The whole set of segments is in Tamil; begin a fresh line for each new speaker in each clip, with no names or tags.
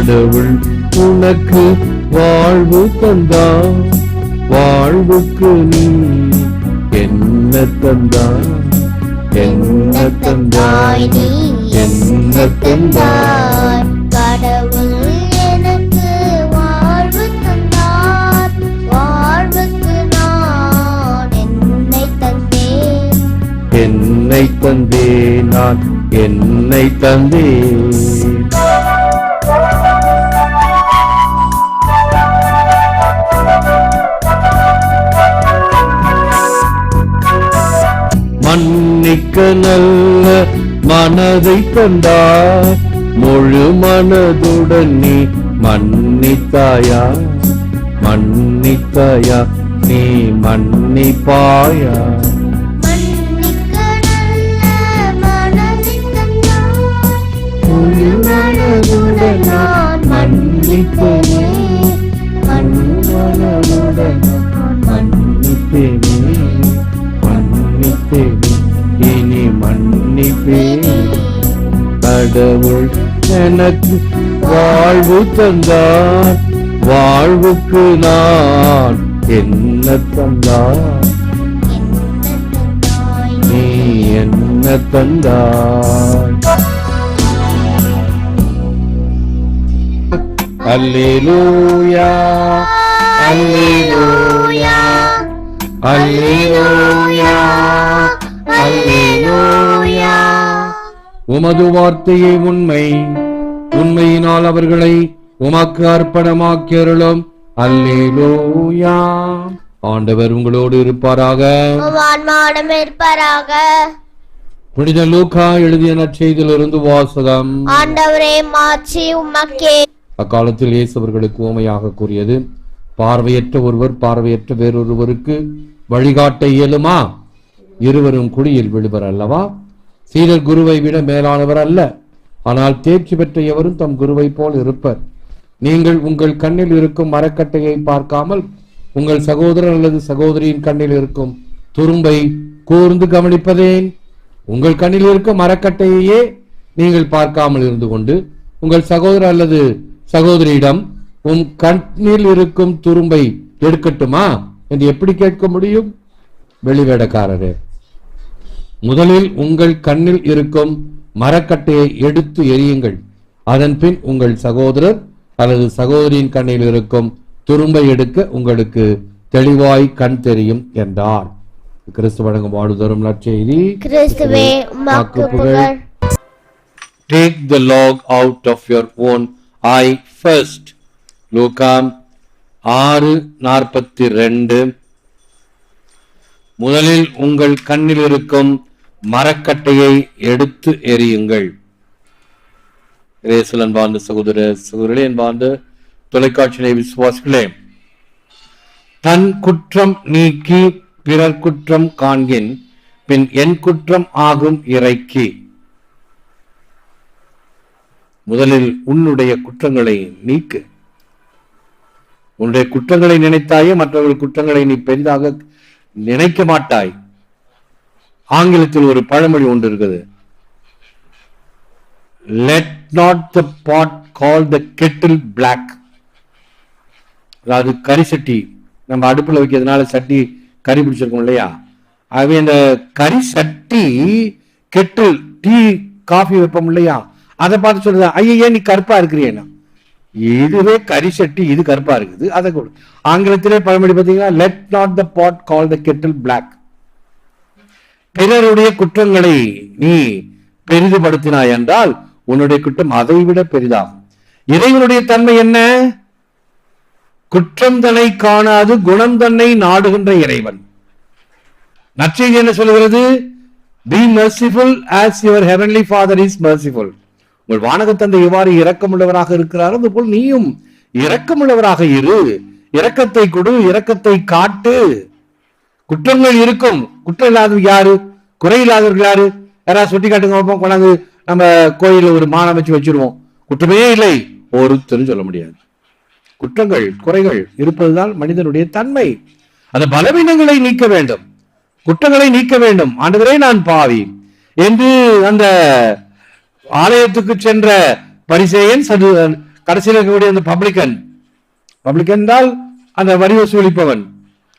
கடவுள் உனக்கு வாழ்வு தந்தார் வாழ்வுக்கு நீ என்ன தந்தார் என்ன தந்தாய்
நீ
என்ன தந்தாய்
கடவுள் எனக்கு வாழ்வு தந்தார். வாழ்வுக்கு நான் என்னை தந்தேன்.
என்னை தந்தே நான் என்னை தந்தே. மன்னிக்க நல்ல மனதை தந்தார் முழு மனதுடன் நீ மன்னித்தாயா? மன்னித்தாயா? நீ மன்னிப்பாயா?
மன்னிக்க நல்ல
முழு
மனதுடன் நான் மன்னிப்பேனே.
மனதுடன் மன்னிப்பேனே கடவுள் எனக்கு வாழ்வு தந்தார். வாழ்வுக்கு நான் என்ன தந்தார்? நீ என்ன தந்தார் அல்லேலூயா. அல்லேலூயா. அல்லேலூயா. அல்லேலூயா. உமது வார்த்தையே உண்மை. உண்மையினால் அவர்களை உமக்கு அர்ப்பணமாக்கியருளும் அல்லேலூயா. ஆண்டவர் உங்களோடு இருப்பாராக.
இருப்பாராக.
புனித லூக்கா எழுதிய நற்செய்தியிலிருந்து வாசகம்.
ஆண்டவரே மாற்றி உமக்கே.
அக்காலத்தில் இயேசு அவர்களுக்கு உவமையாக கூறியது பார்வையற்ற ஒருவர் பார்வையற்ற வேறொருவருக்கு வழிகாட்ட இயலுமா? இருவரும் குழியில் விழுவர் அல்லவா? சீடர் குருவை விட மேலானவர் அல்ல. ஆனால் தேர்ச்சி பெற்ற எவரும் தம் குருவை போல் இருப்பர். நீங்கள் உங்கள் கண்ணில் இருக்கும் மரக்கட்டையை பார்க்காமல் உங்கள் சகோதரர் அல்லது சகோதரியின் கண்ணில் இருக்கும் துரும்பை கூர்ந்து கவனிப்பதேன். உங்கள் கண்ணில் இருக்கும் மரக்கட்டையையே நீங்கள் பார்க்காமல் இருந்து கொண்டு உங்கள் சகோதரர் அல்லது சகோதரியிடம் உன் கண்ணில் இருக்கும் துரும்பை எடுக்கட்டுமா? என்று எப்படி கேட்க முடியும்? வெளிவேடக்காரரே முதலில் உங்கள் கண்ணில் இருக்கும் மரக்கட்டையை எடுத்து எரியுங்கள் அதன் பின் உங்கள் சகோதரர் அல்லது சகோதரியின் கண்ணில் இருக்கும் துரும்பை எடுக்க உங்களுக்கு தெளிவாய் கண் தெரியும் என்றார். கிறிஸ்து வழங்கும் வாழ்வு தரும் நற்செய்தி Take the log out of your own eye first. லூகாம் ஆறு நாற்பத்தி ரெண்டு. முதலில் உங்கள் கண்ணில் இருக்கும் மரக்கட்டையை எடுத்து எறியுங்கள். இயேசுவில் அன்பார்ந்த சகோதர சகோதரர்களே அன்பார்ந்த தொலைக்காட்சி விசுவாசிகளே தன் குற்றம் நீக்கி பிறர் குற்றம் காண்கின் பின் என் குற்றம் ஆகும் இறைக்கு. முதலில் உன்னுடைய குற்றங்களை நீக்கு. உன்னுடைய குற்றங்களை நினைத்தாயே மற்றவர்கள் குற்றங்களை நீ பெரிதாக நினைக்க மாட்டாய். ஆங்கிலத்தில் ஒரு பழமொழி ஒன்று இருக்குது. Let not the pot call the kettle black அதாவது கறி சட்டி. நம்ம அடுப்பில் வைக்கிறதுனால சட்டி கறி பிடிச்சிருக்கோம் இல்லையா? அவை அந்த கறி சட்டி கெட்டில் டீ காஃபி வைப்போம் இல்லையா? அதை பார்த்து சொல்லுது ஐயா நீ கருப்பா இருக்கிறியேனா இதுவே கறி சட்டி இது கருப்பா இருக்குது. அதை கொடு. ஆங்கிலத்திலே பழமொழி பார்த்தீங்கன்னா let not the pot call the kettle black பிறருடைய குற்றங்களை நீ பெரிதுபடுத்தினாய் என்றால் உன்னுடைய குற்றம் அதை விட பெரிதாகும். இறைவனுடைய தன்மை என்ன? குற்றம் தன்னை காணாது குணம் தன்னை நாடுகின்ற இறைவன். நற்செய்தி என்ன சொல்கிறது be merciful as your heavenly father is merciful. உங்கள் வானக தந்தை எவ்வாறு இரக்கமுள்ளவராக இருக்கிறாரோ அதுபோல் நீயும் இரக்கமுள்ளவராக இரு. இரக்கத்தை கொடு இரக்கத்தை காட்டு. குற்றங்கள் இருக்கும். குற்றம் இல்லாதவங்க யாரு? குறை இல்லாதவர்கள் யாரு யாராவது சுட்டி காட்டுங்க வைப்போம் கொண்டாந்து நம்ம கோயிலில் ஒரு மானம் வச்சு வச்சிருவோம். குற்றமே இல்லை. ஒருத்தரும் சொல்ல முடியாது. குற்றங்கள் குறைகள் இருப்பதுதான் மனிதனுடைய தன்மை. அந்த பலவீனங்களை நீக்க வேண்டும். குற்றங்களை நீக்க வேண்டும். ஆண்டவரே நான் பாவி. என்று அந்த ஆலயத்துக்கு சென்ற பரிசேயன் சது கடைசியில் இருக்கக்கூடிய அந்த பப்ளிக்கன் பப்ளிகன் என்றால் அந்த வரி வசூலிப்பவன்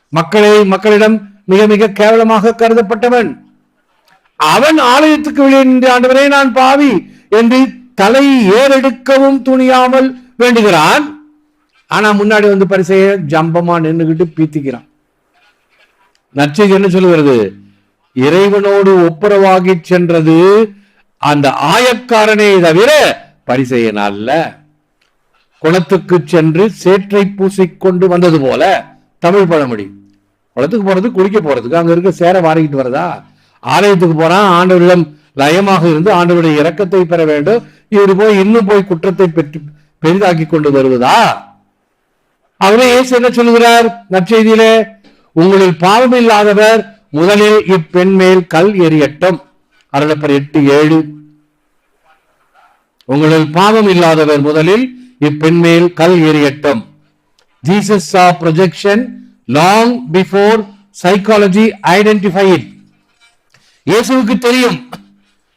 மக்களை மக்களிடம் மிக மிக கேவலமாக கருதப்பட்டவன். அவன் ஆலயத்துக்கு வெளியே நின்று ஆண்டவரே நான் பாவி என்று தலை ஏறெடுக்கவும் துணியாமல் வேண்டுகிறான். ஆனா முன்னாடி வந்து பரிசைய ஜம்பமா நின்றுகிட்டு பீத்திக்கிறான். நற்செய்தி என்ன சொல்லுகிறது இறைவனோடு ஒப்புரவாகி சென்றது அந்த ஆயக்காரனே தவிர பரிசெயன் அல்ல. குளத்துக்கு சென்று சேற்றை பூசிக்கொண்டு வந்தது போல தமிழ் பழமொழி. குளத்துக்கு போறது குளிக்க போறதுக்கு. அங்க இருக்க சேர வாரிக்கிட்டு வரதா ஆலயத்துக்கு போறான் ஆண்டவரிடம் லயமாக இருந்து ஆண்டவருடைய இரக்கத்தை பெற வேண்டும். இவர் போய் இன்னும் போய் குற்றத்தை பெற்று பெரிதாக்கி கொண்டு வருவதா? அவரே இயேசு என்ன சொல்லுகிறார்? நற்செய்தியிலே உங்களில் பாவம் இல்லாதவர் முதலில் இப்பெண் மேல் கல் எறியட்டும். அருளப்பர் எட்டு ஏழு. உங்களில் பாவம் இல்லாதவர் முதலில் இப்பெண் மேல் கல் எறியட்டும். Jesus saw projection long before psychology identify it இயேசுவுக்கு தெரியும்.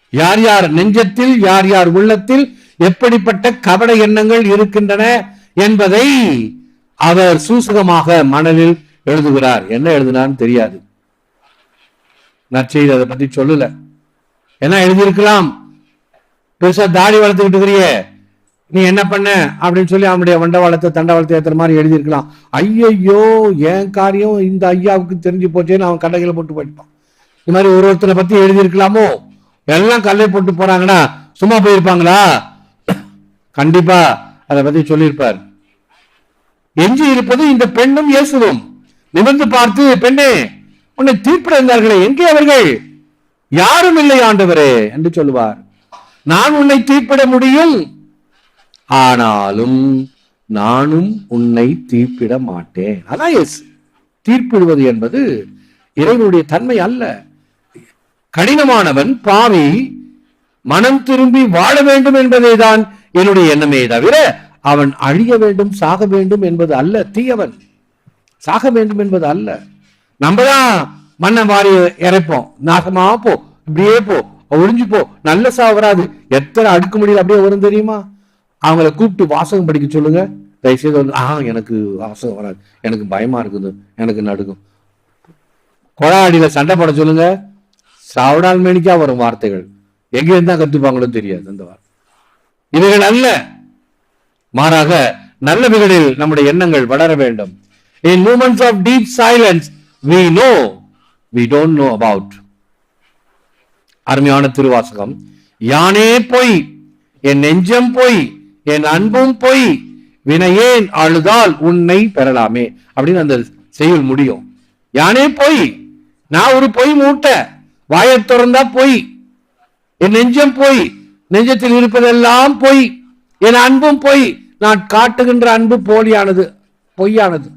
யார் யார் நெஞ்சத்தில் யார் யார் உள்ளத்தில் எப்படிப்பட்ட கபட எண்ணங்கள் இருக்கின்றன என்பதை அவர் சூசகமாக மணலில் எழுதுகிறார். என்ன எழுதினான்னு தெரியாது. நற்செய்தி அதை பத்தி சொல்லல. என்ன எழுதியிருக்கலாம்? பெருசா தாடி வளர்த்துக்கிட்டு இருக்கிறியே. நீ என்ன பண்ண? அப்படின்னு சொல்லி அவனுடைய வண்டவாளத்தை தண்டவாளத்தை ஏற்றுற மாதிரி எழுதியிருக்கலாம். ஐயையோ என் காரியம் இந்த ஐயாவுக்கு தெரிஞ்சு போச்சேன்னு அவன் கடைகளை போட்டு போயிட்டான். இந்த மாதிரி ஒரு ஒருத்தரை பத்தி எழுதியிருக்கலாமோ? எல்லாம் கல்லை போட்டு போறாங்கன்னா சும்மா போயிருப்பாங்களா? கண்டிப்பா அதை பத்தி சொல்லியிருப்பார். எஞ்சி இருப்பது இந்த பெண்ணும் இயேசுவும். நிமிர்ந்து பார்த்து பெண்ணே உன்னை தீர்ப்பிடுந்தார்களே எங்கே அவர்கள்? யாரும் இல்லை ஆண்டவரே என்று சொல்லுவார். நான் உன்னை தீர்ப்பிட முடியும் ஆனாலும் நானும் உன்னை தீர்ப்பிட மாட்டேன். அதான் எஸ் தீர்ப்பிடுவது என்பது இறைவனுடைய தன்மை அல்ல. கடினமானவன் பாவி மனம் திரும்பி வாழ வேண்டும் என்பதே தான் என்னுடைய எண்ணமே தவிர அவன் அழிய வேண்டும் சாக வேண்டும் என்பது அல்ல. தீயவன். சாக வேண்டும் என்பது அல்ல. நம்ம தான் மண்ணை மாறி இறைப்போம். நாசமா போ. இப்படியே போ. ஒழிஞ்சு போ. நல்ல சாவராது. எத்தனை அடுக்க முடியல அப்படியே வரும் தெரியுமா? அவங்கள கூப்பிட்டு வாசகம் படிக்க சொல்லுங்க. தயவுசெய்து வந்து ஆ எனக்கு வாசகம் வராது. எனக்கு பயமா இருக்குது. எனக்கு நடுக்கும் கொழாடியில சண்டை போட சொல்லுங்க. சாவடால் மேனிக்கா வரும் வார்த்தைகள். எங்க இருந்தா கத்துப்பாங்களோ தெரியாது அந்த வார்த்தை. இவைகள் அல்ல. மாறாக நல்லவைகளில் நம்முடைய எண்ணங்கள் வளர வேண்டும். In moments of deep silence we know we don't know about அருமையான திருவாசகம். யானே போய் என் நெஞ்சம் போய் என் அன்பும் பொய் வினையேன் அழுதால் உன்னை பெறலாமே. அப்படின்னு அந்த செய்யுள் முடியும். யானே பொய் நான் ஒரு பொய் மூட்டை வாயை திறந்தா பொய் என் நெஞ்சம் பொய் நெஞ்சத்தில் இருப்பதெல்லாம் பொய் என் அன்பும் பொய் நான் காட்டுகின்ற அன்பு போலியானது பொய்யானது.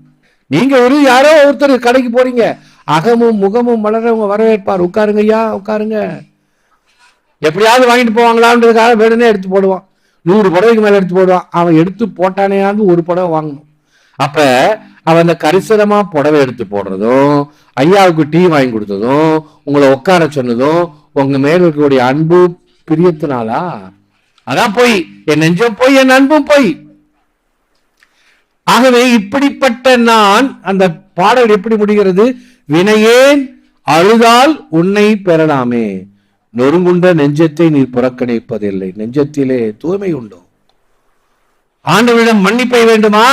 நீங்க ஒரு யாரோ ஒருத்தர் கடைக்கு போறீங்க அகமும் முகமும் மலரவங்க வரவேற்பார். உட்காருங்க ஐயா உட்காருங்க. எப்படியாவது வாங்கிட்டு போவாங்களான்றதுக்காக வேணுன்னே எடுத்து போடுவான். நூறு புடவைக்கு மேலே எடுத்து போடுவான். அவன் எடுத்து போட்டானேயாவது ஒரு புடவை வாங்கணும். அப்ப அவன் அந்த கரிசனமா புடவை எடுத்து போடுறதும் ஐயாவுக்கு டீ வாங்கி கொடுத்ததும் உங்களை உட்கார சொன்னதும் உங்க மேல இருக்கக்கூடிய அன்பு பிரியத்தினாலா? அதான் போய். என் நெஞ்சம் போய் என் அன்பும் போய். ஆகவே இப்படிப்பட்ட நான் அந்த பாடல் எப்படி முடிகிறது? வினையேன் அழுதால் உன்னை பெறலாமே. நொறுங்குண்ட நெஞ்சத்தை நீ புறக்கணிப்பதில்லை. நெஞ்சத்திலே தூய்மை உண்டோ? ஆண்டவரிடம் மன்னிப்பை வேண்டுமா?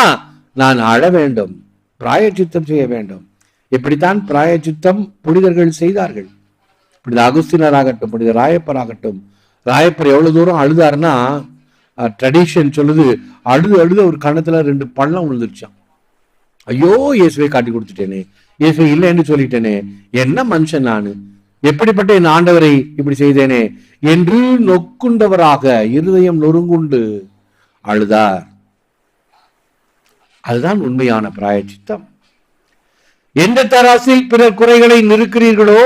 நான் அழ வேண்டும். பிராயச்சித்தம் செய்ய வேண்டும். இப்படித்தான் பிராயச்சித்தம் புனிதர்கள் செய்தார்கள். புனித அகுஸ்தினர் ஆகட்டும் புனித ராயப்பர் ஆகட்டும் ராயப்பர் எவ்வளவு தூரம் அழுதாருன்னா ட்ரெடிஷன் சொல்லுது அழுது அழுது ஒரு கணத்துல ரெண்டு பள்ளம் விழுந்துருச்சான் ஐயோ இயேசுவை காட்டி கொடுத்துட்டேனே இயேசுவை இல்லைன்னு சொல்லிட்டேனே என்ன மனுஷன் நானு? எப்படிப்பட்ட என் ஆண்டவரை இப்படி செய்தேனே என்று நொக்குண்டவராக இருதயம் நொறுங்குண்டு அழுதார். அதுதான் உண்மையான பிராயச்சித்தம். எந்த தராசில் பிறர் குறைகளை நிறுக்கிறீர்களோ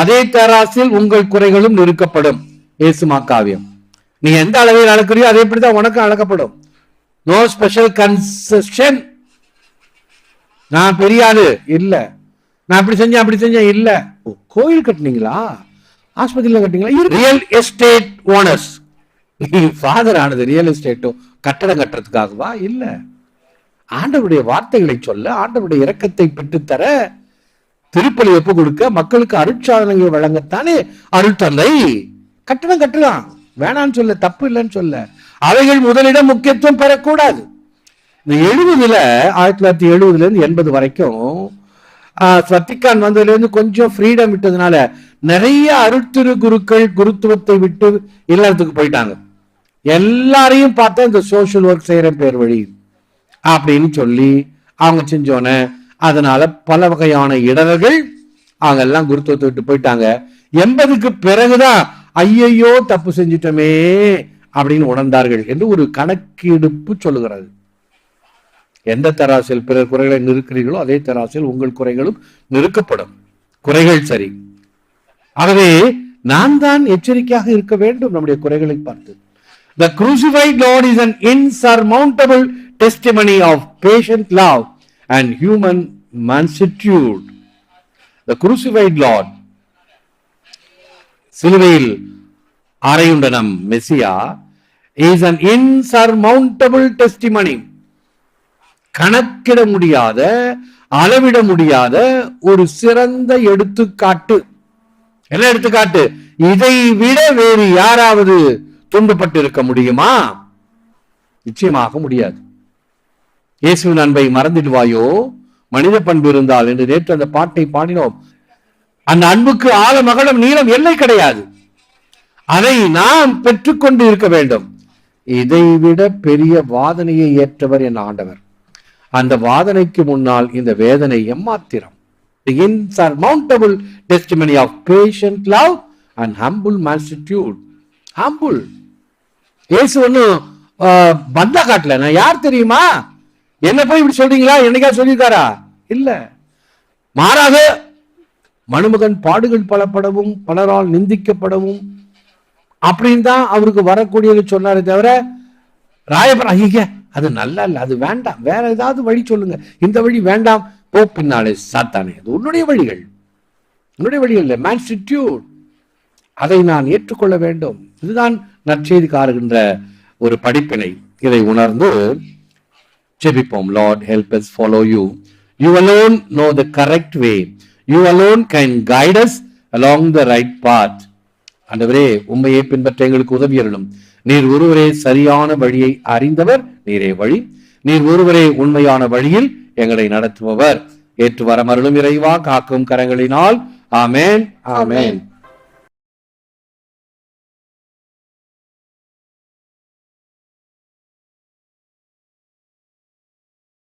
அதே தராசில் உங்கள் குறைகளும் நிறுக்கப்படும் ஏசுமா காவியம். நீ எந்த அளவில் அளக்கிறியோ அதே தான் உனக்கு அளக்கப்படும். நோ ஸ்பெஷல் கன்செஷன் நான் பெரியாது. இல்லை. நான் அப்படி செஞ்சேன் அப்படி செஞ்சேன். இல்ல. கோயில் கட்டுனீங்களா? ஆஸ்பத்திரியில கட்டிங்களா ரியல் எஸ்டேட் ஓனர்ஸ் ஃபாதர் ஆனது ரியல் எஸ்டேட்டோ கட்டடம் கட்டுறதுக்காகவா? இல்ல. ஆண்டவருடைய வார்த்தைகளை சொல்ல ஆண்டவருடைய இரக்கத்தை பெற்றுத்தர திருப்பலி ஒப்பு கொடுக்க மக்களுக்கு அருட்சாதனங்கள் வழங்கத்தானே அருள் தந்தை? கட்டணம் கட்டலாம். வேணான்னு சொல்ல தப்பு இல்லைன்னு சொல்ல. அவைகள் முதலிடம் முக்கியத்துவம் பெறக்கூடாது. இந்த எழுபதுல ஆயிரத்தி தொள்ளாயிரத்தி எழுபதுல இருந்து எண்பது வரைக்கும் ஆஹ், வந்ததுலேருந்து வந்ததுல இருந்து கொஞ்சம் ஃப்ரீடம் விட்டதுனால நிறைய அருட்திரு குருக்கள் குருத்துவத்தை விட்டு எல்லாத்துக்கு போயிட்டாங்க. எல்லாரையும் பார்த்தா இந்த சோஷியல் ஒர்க் செய்யற பேர் வழி. அப்படின்னு சொல்லி அவங்க செஞ்சோன்னே அதனால பல வகையான இடர்கள் அவங்க எல்லாம் குருத்துவத்தை விட்டு போயிட்டாங்க. எண்பதுக்கு பிறகுதான் ஐயையோ தப்பு செஞ்சிட்டோமே அப்படின்னு உணர்ந்தார்கள் என்று ஒரு கணக்கெடுப்பு சொல்லுகிறது. எந்த தராசில் பிறர் குறைகளை நிறுக்கிறீர்களோ அதே தராசில் உங்கள் குறைகளும் நிறுக்கப்படும் குறைகள் சரி ஆகவே நான் தான் எச்சரிக்கையாக இருக்க வேண்டும் நம்முடைய குறைகளை பார்த்து the crucified lord is an insurmountable testimony of patient love and human mansuetude the crucified lord சிலுவையில் அறையுண்ட நம் மெசியா இஸ் அன் இன்சர்மவுண்டபிள் டெஸ்டிமனி கணக்கிட முடியாத அளவிட முடியாத ஒரு சிறந்த எடுத்துக்காட்டு. என்ன எடுத்துக்காட்டு? இதை விட வேறு யாராவது துன்பப்பட்டு இருக்க முடியுமா? நிச்சயமாக முடியாது. இயேசுவின் அன்பை மறந்துடுவாயோ? மனித பண்பு இருந்தால் என்று நேற்று அந்த பாட்டை பாடினோம். அந்த அன்புக்கு ஆழம் அகலம் நீளம் எல்லை கிடையாது. அதை நாம் பெற்றுக்கொண்டு இருக்க வேண்டும். இதை விட பெரிய வாதனையை ஏற்றவர் என் ஆண்டவர். அந்த வாதனைக்கு முன்னால் இந்த வேதனை எம்மாத்திரம்? The insurmountable testimony of patient love and humble mansuetude. Humble. இயேசு ஒன்றும் பந்தா காட்டல. நான் யார் தெரியுமா? என்ன போய் இப்படி சொல்றீங்களா? என்னைக்கா சொல்லியிருக்காரா? இல்ல. மாறாக மணுமகன் பாடுகள் பலப்படவும் பலரால் நிந்திக்கப்படவும் அப்படின்னு தான் அவருக்கு வரக்கூடியது சொன்னாரே தவிர ராயபுரம் ஐயா அது நல்லா இல்லை அது வேண்டாம். வேற ஏதாவது வழி சொல்லுங்க. இந்த வழி வேண்டாம். போ பின்னாலே சாத்தானே. அது உன்னுடைய வழிகள். உன்னுடைய வழிகள் இல்லை. மேன்ஸ்டிடியூட் அதை நான் ஏற்றுக்கொள்ள வேண்டும். இதுதான் நற்செய்தி காருகின்ற ஒரு படிப்பினை. இதை உணர்ந்து ஜெபிப்போம். Lord help us follow you you alone know the correct way you alone can guides along the right path ஆண்டவரே உண்மையை பின்பற்ற எங்களுக்கு உதவி அருளும். நீர் ஒருவரே சரியான வழியை அறிந்தவர் நீரே வழி. நீர் ஒருவரே உண்மையான வழியில் எங்களை நடத்துபவர். ஏற்று வரமருளும் இறைவா காக்கும் கரங்களினால். ஆமேன். ஆமேன்.